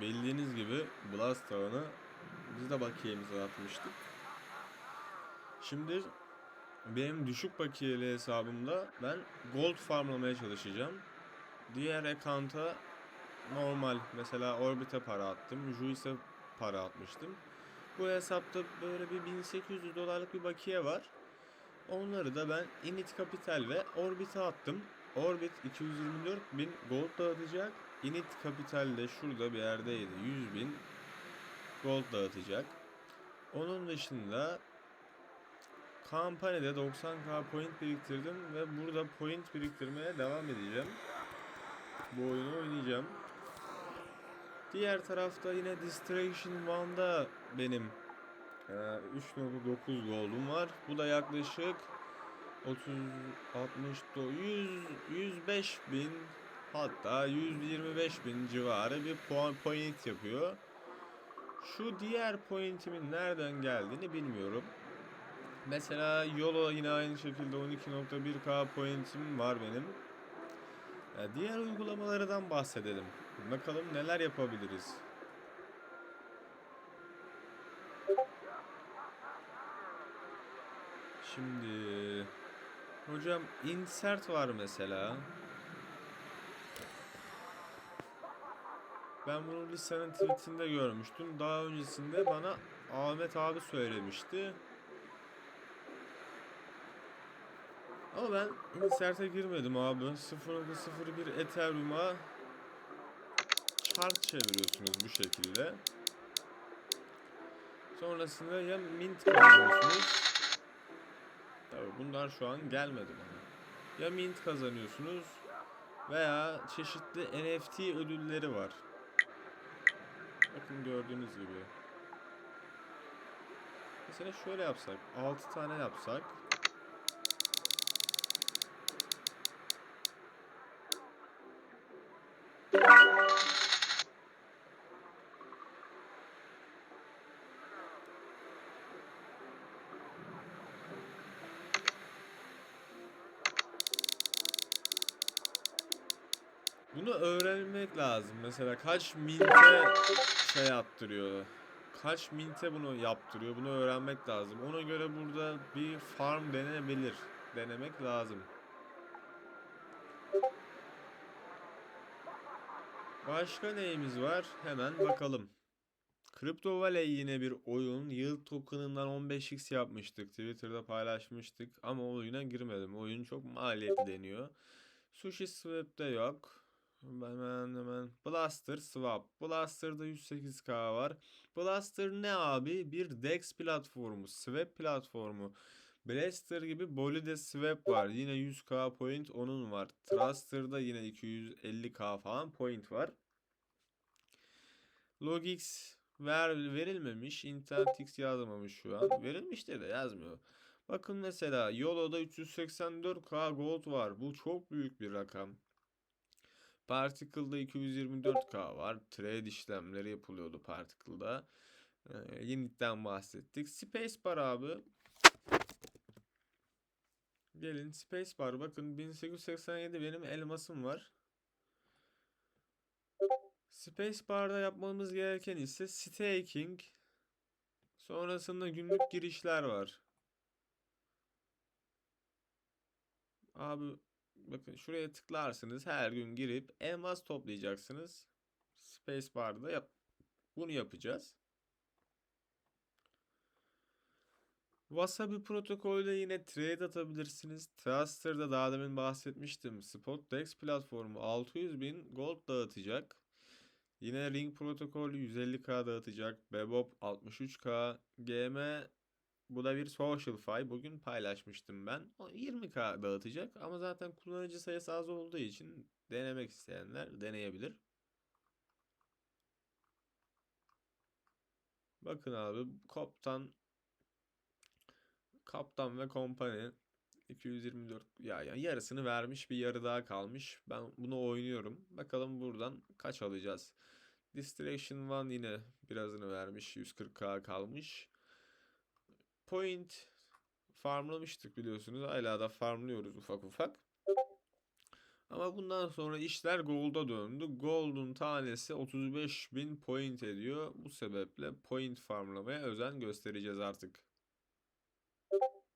bildiğiniz gibi Blast Town'a biz de bakiyemizi atmıştık. Şimdi benim düşük bakiyeli hesabımda ben gold farmlamaya çalışacağım. Diğer account'a normal mesela Orbit'e para attım, Juice'e para atmıştım. Bu hesapta böyle bir 1800 dolarlık bir bakiye var. Onları da ben Init Capital ve Orbit'e attım. Orbit 224 bin gold dağıtacak. Init Capital de şurada bir yerdeydi. 100 bin gold dağıtacak. Onun dışında kampanyada 90k point biriktirdim ve burada point biriktirmeye devam edeceğim. Bu oyunu oynayacağım. Diğer tarafta yine Distraction 1'da benim ee, 3.9 gold'um var. Bu da yaklaşık 30 60 do- 100 105 bin hatta 125 bin civarı bir puan point yapıyor. Şu diğer pointimin nereden geldiğini bilmiyorum. Mesela YOLO yine aynı şekilde 12.1k pointim var benim. Ya diğer uygulamalardan bahsedelim. Bakalım neler yapabiliriz. Şimdi hocam insert var mesela. Ben bunu lisanın tweetinde görmüştüm. Daha öncesinde bana Ahmet abi söylemişti. Ama ben insert'e girmedim abi. 0.01 Ethereum'a chart çeviriyorsunuz bu şekilde. Sonrasında ya mint kazanıyorsunuz. Tabii bunlar şu an gelmedi bana. Ya mint kazanıyorsunuz veya çeşitli NFT ödülleri var. Bakın gördüğünüz gibi. Mesela şöyle yapsak, 6 tane yapsak. Bunu öğrenmek lazım. Mesela kaç minte şey yaptırıyor. Kaç minte bunu yaptırıyor. Bunu öğrenmek lazım. Ona göre burada bir farm denenebilir. Denemek lazım. Başka neyimiz var? Hemen bakalım. Crypto Valley yine bir oyun. Yield token'ından 15x yapmıştık. Twitter'da paylaşmıştık. Ama oyuna girmedim. Oyun çok maliyetli deniyor. Sushi Swap'te yok. Hemen hemen Blaster Swap. Blaster'da 108k var. Blaster ne abi? Bir DEX platformu, swap platformu. Blaster gibi Boli'de swap var. Yine 100k point onun var. Truster'da yine 250k falan point var. Logix ver, verilmemiş. InternetX yazmamış şu an. Verilmiştir de yazmıyor. Bakın mesela YOLO'da 384k gold var. Bu çok büyük bir rakam. Particle'da 224k var. Trade işlemleri yapılıyordu Particle'da. Ee, Unit'ten bahsettik. Spacebar abi. Gelin Spacebar bakın 1887 benim elmasım var. Spacebar'da yapmamız gereken ise staking. Sonrasında günlük girişler var. Abi bakın şuraya tıklarsınız her gün girip elmas toplayacaksınız. Spacebar'da yap bunu yapacağız. Wasabi protokolde yine trade atabilirsiniz. Truster'da daha demin bahsetmiştim. Spotdex platformu 600 bin gold dağıtacak. Yine Ring protokolü 150k dağıtacak. Bebop 63k. GM bu da bir social file. Bugün paylaşmıştım ben. O 20k dağıtacak ama zaten kullanıcı sayısı az olduğu için denemek isteyenler deneyebilir. Bakın abi Kaptan Kaptan ve Company 224 ya yani yarısını vermiş bir yarı daha kalmış. Ben bunu oynuyorum. Bakalım buradan kaç alacağız. Distraction 1 yine birazını vermiş. 140k kalmış. Point farmlamıştık biliyorsunuz. Hala da farmlıyoruz ufak ufak. Ama bundan sonra işler Gold'a döndü. Gold'un tanesi 35.000 point ediyor. Bu sebeple point farmlamaya özen göstereceğiz artık.